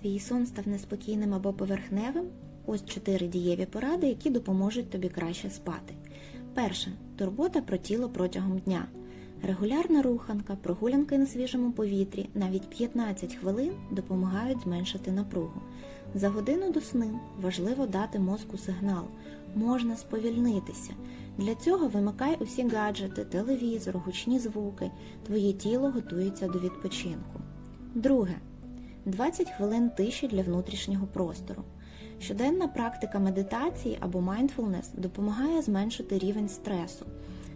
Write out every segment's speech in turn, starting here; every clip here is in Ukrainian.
твій сон став неспокійним або поверхневим, ось чотири дієві поради, які допоможуть тобі краще спати. Перше турбота про тіло протягом дня. Регулярна руханка, прогулянки на свіжому повітрі, навіть 15 хвилин допомагають зменшити напругу. За годину до сну важливо дати мозку сигнал, можна сповільнитися. Для цього вимикай усі гаджети, телевізор, гучні звуки. Твоє тіло готується до відпочинку. Друге. 20 хвилин тиші для внутрішнього простору. Щоденна практика медитації або mindfulness допомагає зменшити рівень стресу.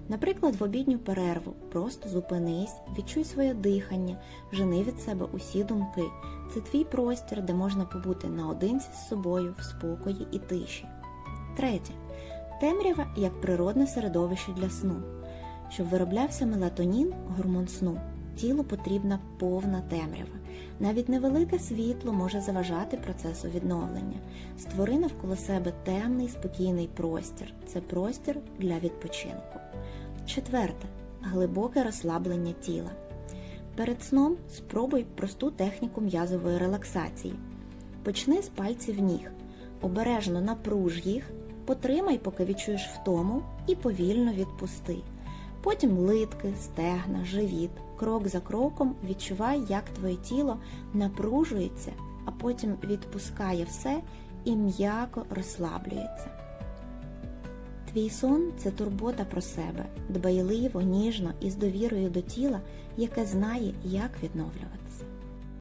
Наприклад, в обідню перерву просто зупинись, відчуй своє дихання, жени від себе усі думки. Це твій простір, де можна побути наодинці з собою в спокої і тиші. Третє. Темрява як природне середовище для сну. Щоб вироблявся мелатонін, гормон сну, тілу потрібна повна темрява. Навіть невелике світло може заважати процесу відновлення. Створи навколо себе темний, спокійний простір. Це простір для відпочинку. Четверте. Глибоке розслаблення тіла. Перед сном спробуй просту техніку м'язової релаксації. Почни з пальців ніг. Обережно напруж їх, потримай, поки відчуєш втому, і повільно відпусти. Потім литки, стегна, живіт. Крок за кроком відчувай, як твоє тіло напружується, а потім відпускає все і м'яко розслаблюється. Твій сон це турбота про себе, дбайливо, ніжно і з довірою до тіла, яке знає, як відновлювати.